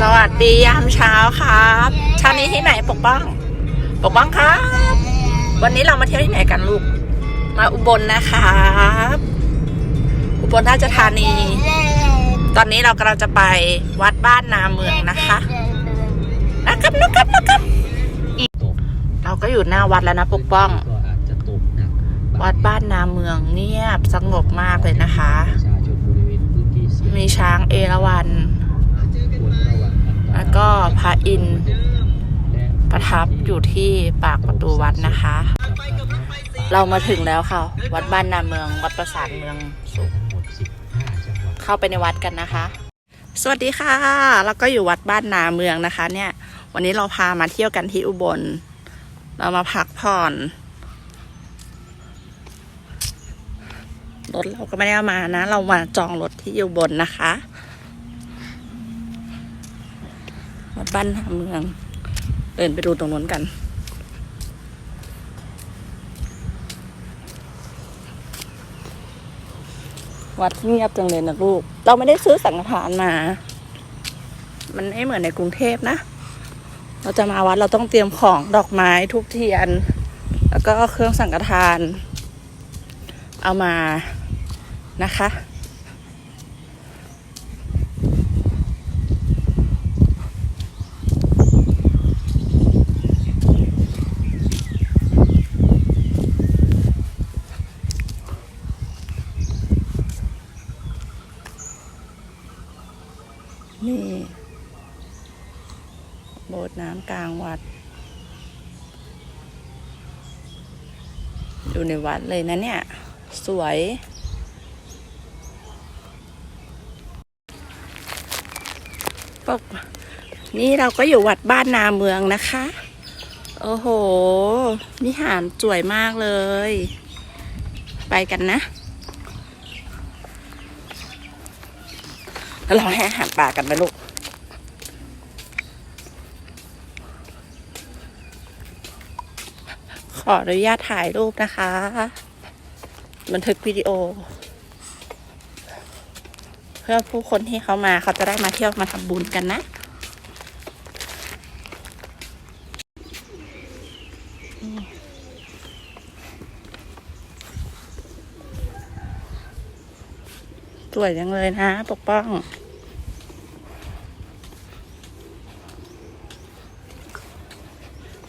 สวัสดียามเช้าครับเช้านี้ที่ไหนปกป้อง ปกป้องครับ วันนี้เรามาเที่ยวที่ไหนกันลูก มาอุบลนะครับอุบลราชธานี ตอนนี้เรากำลังจะไปวัดบ้านนาเมืองนะคะนะครับนะครับนะครับอีกเราก็อยู่หน้าวัดแล้วนะปกป้องก็อาจจะตกหนักวัดบ้านนาเมืองเงียบสงบมากเลยนะคะประชาชนบริเวณพื้นที่เสี่ยงมีช้างเอราวัณ ควรระวังอันตราย แล้วก็ พระอินทร์ประทับอยู่ที่ปากประตูวัดนะคะ เรามาถึงแล้วค่ะ วัดบ้านนาเมืองวัดประสานเมืองสุขเข้าไปในวัดกันนะคะ สวัสดีค่ะ แล้วก็อยู่วัดบ้านนาเมืองนะคะ เนี่ย วันนี้เราพามาเที่ยวกันที่อุบล เรามาพักผ่อนรถเราก็ไม่ได้มานะ เรามาจองรถที่อุบลนะคะ วัดบ้านเมือง เดินไปดูตรงนู้นกัน วัดเงียบจังเลยนะลูก เราไม่ได้ซื้อสังฆทานมา มันไม่เหมือนในกรุงเทพนะ เราจะมาวัดเราต้องเตรียมของดอกไม้ทุกเทียน แล้วก็เครื่องสังฆทาน เอามานะคะ นี่ โบสถ์น้ำกลางวัด อยู่ในวัดเลยนะเนี่ย สวย ปก นี่เราก็อยู่วัดบ้านนาเมืองนะคะ โอ้โห นิหารสวยมากเลย ไปกันนะแล้วเราให้อาหารปลากันไหมลูก ออนุญาตถ่ายรูปนะคะ บันทึกวิดีโอ เพื่อผู้คนที่เขามาเขาจะได้มาเที่ยวมาทำบุญกันนะ สวยจังเลยนะ ปกป้อง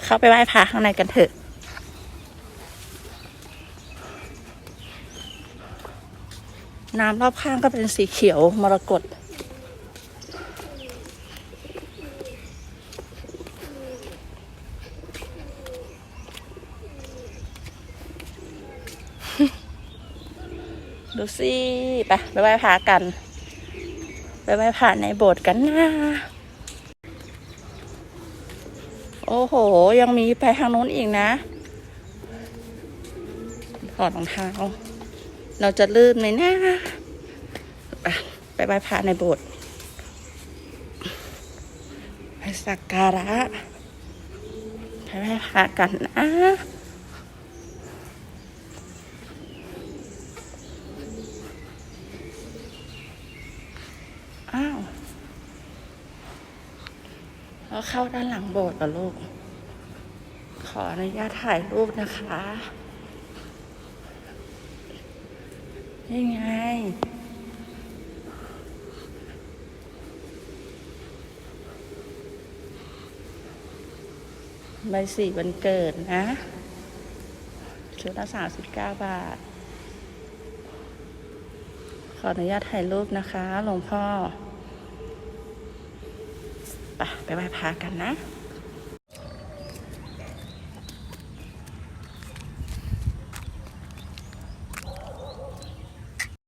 เข้าไปไหว้พระข้างในกันเถอะ น้ำรอบข้างก็เป็นสีเขียวมรกตดูสิไปไปไหว้พระกัน ไปไหว้พระในโบสถ์กันนะโอ้โห ยังมีไปทางโน้นอีกนะถอดรองเท้า เราจะลื่นไหมนะไปไปพระในโบสถ์ไปสักการะไปไหว้พระกันนะอ้าวแล้วเข้าด้านหลังโบสถ์เหรอลูก ขออนุญาตถ่ายรูปนะคะ นี่ไง ใบสี่วันเกิดนะชุดละสามสิบเก้าบาท ขออนุญาตถ่ายรูปนะคะ หลวงพ่อ ไปไปไหว้พระกันนะ